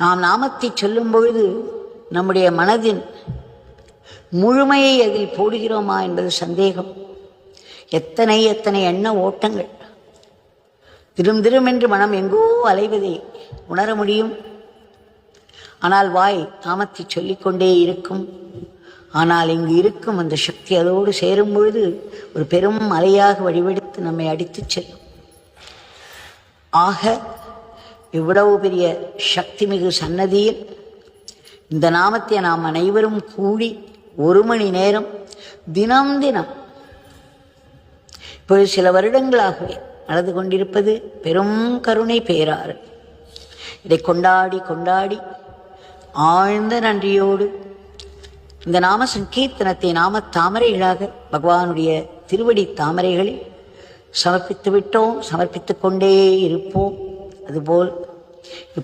நாம் நாமத்தை சொல்லும் பொழுது நம்முடைய மனதின் முழுமையை அதில் போடுகிறோமா என்பது சந்தேகம். எத்தனை எத்தனை எண்ண ஓட்டங்கள். திரும் திரும் என்று மனம் எங்கோ அலைவதை. உணர முடியும். ஆனால் வாய் நாமத்தை சொல்லிக்கொண்டே இருக்கும். ஆனால் இங்கு இருக்கும் அந்த சக்தி அதோடு சேரும் பொழுது ஒரு பெரும் அலையாக வடிவெடுத்து நம்மை அடித்துச் செல்லும். ஆக இவ்வளவு பெரிய சக்தி மிகு சன்னதியில் இந்த நாமத்தை நாம் அனைவரும் கூடி ஒரு மணி நேரம் தினம் தினம் இப்பொழுது சில வருடங்களாகவே நடந்து கொண்டிருப்பது பெரும் கருணை பேராறு. இதை கொண்டாடி கொண்டாடி ஆழ்ந்த நன்றியோடு இந்த நாம சங்கீர்த்தனத்தை நாம தாமரைகளாக பகவானுடைய திருவடி தாமரைகளில் சமர்ப்பித்து விட்டோம் சமர்ப்பித்து கொண்டே இருப்போம். அதுபோல் இப்போ